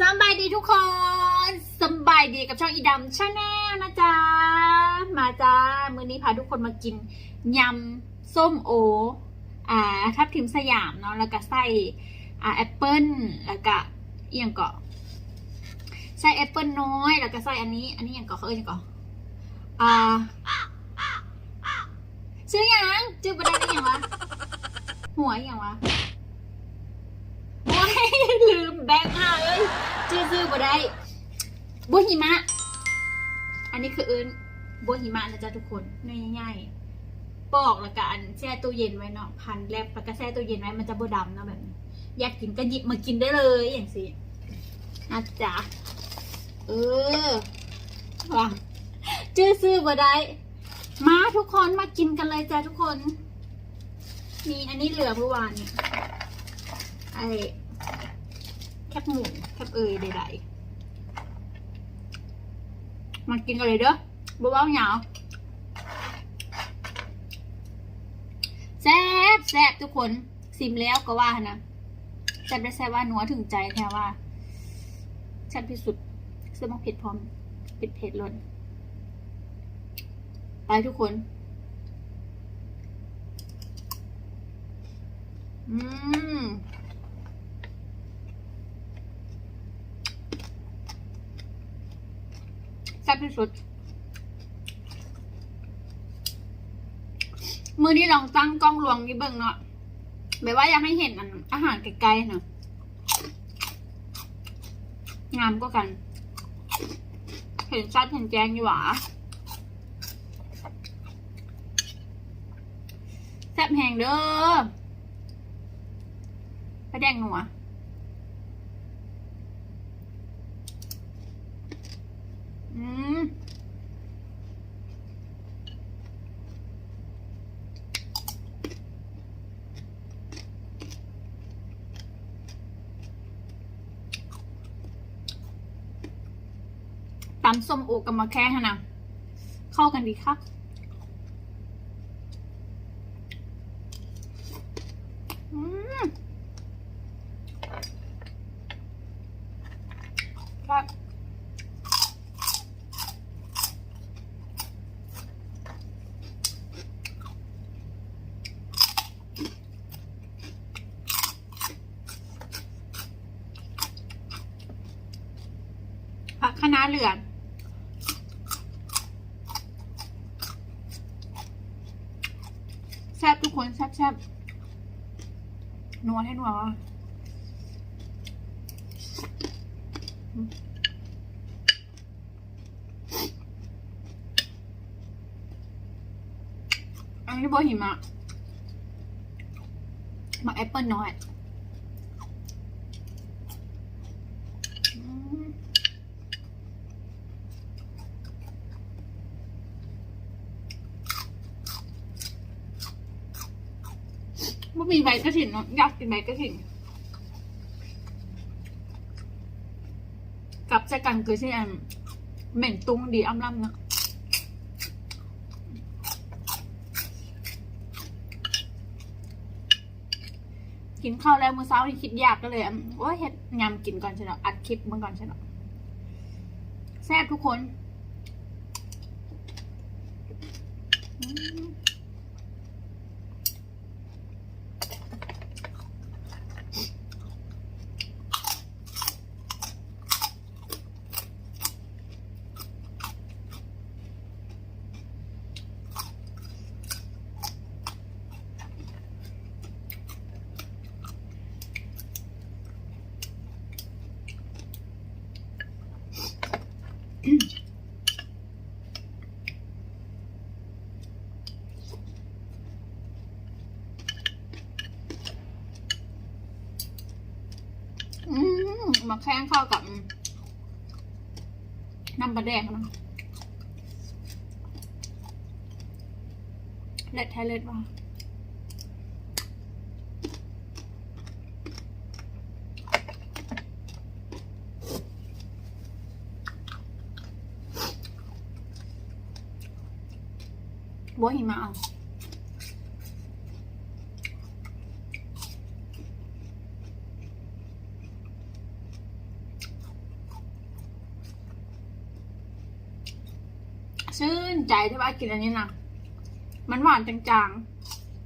สบายดีทุกคนสบายดีกับช่องอีดำชาแนลนะจ๊ะ มาจ้า มื้อนี้พาทุกคนมากินยำส้มโอ อ่าทับทิมสยามเนาะ แล้วก็ใส่อ่าแอปเปิ้ล แล้วก็เอียงเกาะใส่แอปเปิ้ลน้อย แล้วก็ใส่อันนี้ อันนี้เอียงเกาะเขาเอียงเกาะอ่า ชื่อหยังชื่อประเด็นอย่างวะ หัวอย่างวะ โอ้ย ลืมแบงค์อะเอ้ยชื่อ ซื้อบ่ได้บัวหิมะ อันนี้คือเอิญบัวหิมะนะจ๊ะทุกคนง่ายๆปอกแล้วก็อันแช่ตู้เย็นไว้เนาะพันแลบแล้วก็แช่ตู้เย็นไว้มันจะบ่ดำเนาะแบบนี้อยากกินก็หยิบมากินได้เลยอย่างสินะจ๊ะเออว่ะชื่อซื้อบ่ได้มาทุกคนมากินกันเลยจ้ะทุกคน มีอันนี้เหลือเมื่อวานนี่ไอ แคบหมูแคบเอยใดๆมากินกันเลยเด้อบ่เว้าหยาวแซ่บแซ่บทุกคนซิมแล้วก็ว่านะแซ่บได้แซ่บว่านัวถึงใจแท้ว่าแซ่บที่สุดเสื้อมักเผ็ดพร้อมเผ็ดเผ็ดล้นไปทุกคน อืม แซ่บ ที่สุด มือนี้ลองตั้งกล้องลวงนี่เบิ่งเนาะแบบว่าอยากให้เห็นอันอาหารไกลๆเนะงามก็กัน เห็นชัดเห็นแจงอยู่หวาแซ่บแหงเด้อพระแดงหนัว อืม ตำส้มโอกับมะแข้งนะเข้ากันดีครับอืมครับผักคะน้าเหลืองแซ่ บแซ่บนัวให้นัวอันนี้บอหิมะมาแอปเปิลน้อยอืม ไม่มีใบกระถิ่นเนาะอยากกินใบกระถิ่นกับจะกันคือที่อันเหม็นตุ้งดีอ้ำล่ำนะกินข้าวแล้วมื้อเช้าที่คิดยากก็เลยอืมโอ้ยเฮ็ดยำกินก่อนใช่เนาะอัดคลิปเมื่อก่อนใช่เนาะแซ่บทุกคนอืม อื มาแข้งเข้ากับน้ำปลาแดงนะเล็ดไทยเล็ดว่ะบัวหิมะเอา ชื่นใจที่ว่ากินอันนี้นะมันหวานจาง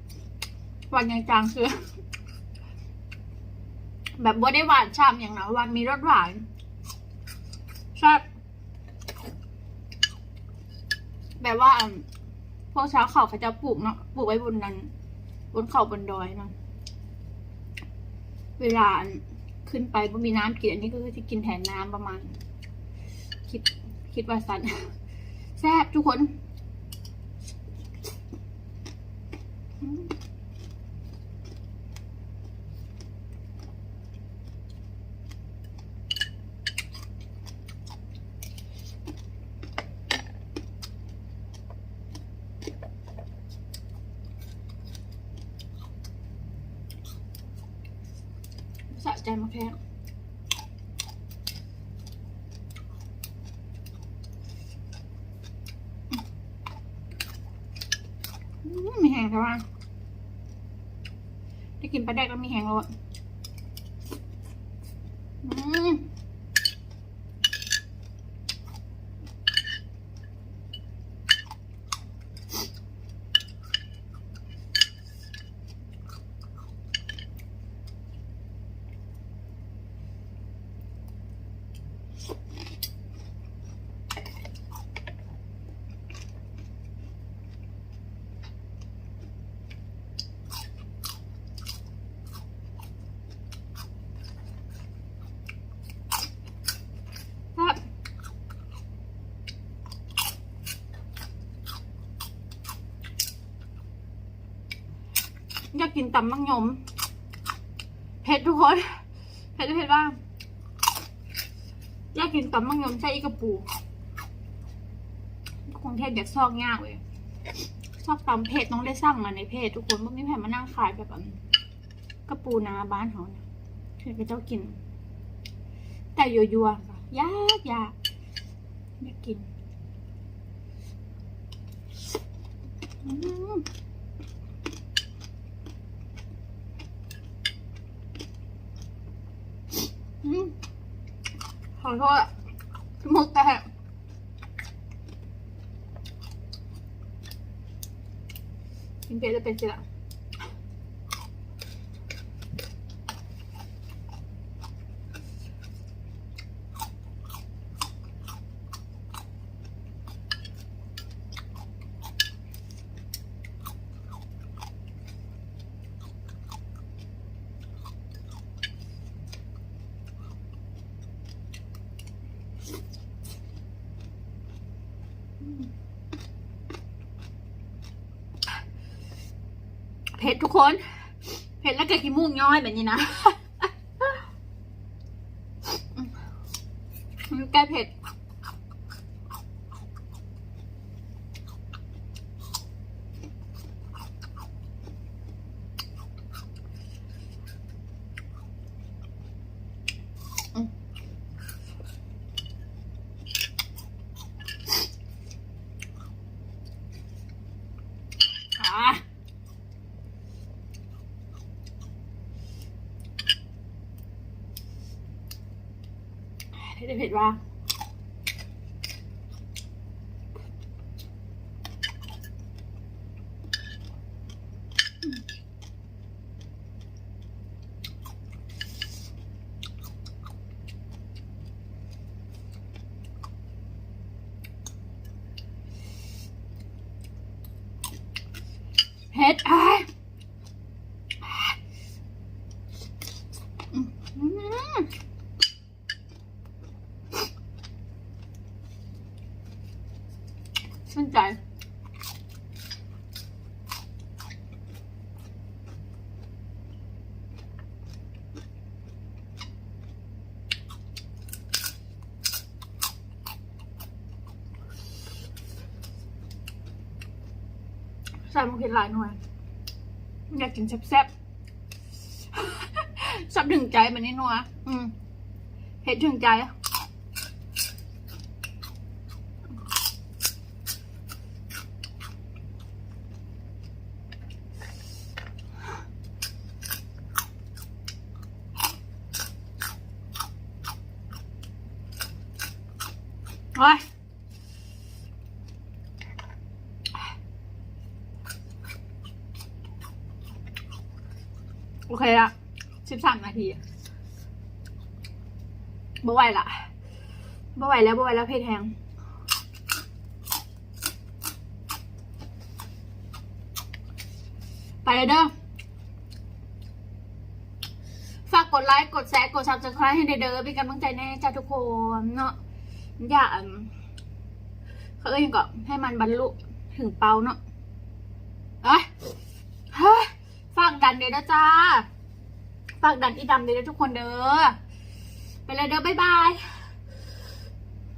ๆ หวานจางๆคือ แบบว่าได้หวานช่ำอย่างนะหวานมีรสหวานชอบแบบว่าพวกชาวเขาเขาจะปลูกเนาะปลูกไว้บนนั้น บนเขาบนดอยนะเวลาขึ้นไปบ่มีน้ำกินอันนี้ก็คือที่กินแทนน้ำประมาณ คิดคิดว่าสัน แซ่บทุกคน สะใจมากแค่ มมีแหงใช่ปะได้กินปลาแดกแล้วมีแหงแล้วอืม กินตำมังยมเผ็ดทุกคนเผ็ดเผ็ดบ้างอยากกินตำมังยมใช่อีกระปูคงเทศอยากซอกยากเลยชอบตำเผ็ดต้องได้สั่งมาในเพจทุกคนเมื่อมีแผ่มานั่งขายแบบกระปูนาบ้านเขาเนี่ยเพื่อนเจ้ากิน แต่ยัวๆค่ะยากยากอยากกิน อืมอืม ขอโทษมูกแตกกินเพลจะเป็นสิละ ผ็ดทุกคน เผ็ดแล้วก็ขี้มูกย้อยแบบนี้นะมันแก้เผ็ด อะ เผ็ดเผ็ดว่าเผ็ดอะอืม ชื่นใจ ใส่ มะเขือหลายหน่วย อยากกินแซ่บๆชอบถึงใจมันนี่นัวอืมเผ็ดถึงใจอะโอ้ย โอเคละสิบสามนาทีบ่ไหวละบ่ไหวแล้วบ่ไหวแล้วเพศแทงไปเลยเด้อ ฝากกดไลค์ กดแชร์ กดซับสไครต์ให้เด้อเป็นกำลังใจแน่จ้าทุกคนเนาะ อย่าเขาเอ้ยก็ให้มันบรรลุถึงเป้าเนาะเอ้ยเฮ้ยฝากดั นเด้อจ้าฝากดันอีดำเด้อทุกคนเด้อไปเลยเด้อบ๊ายบาย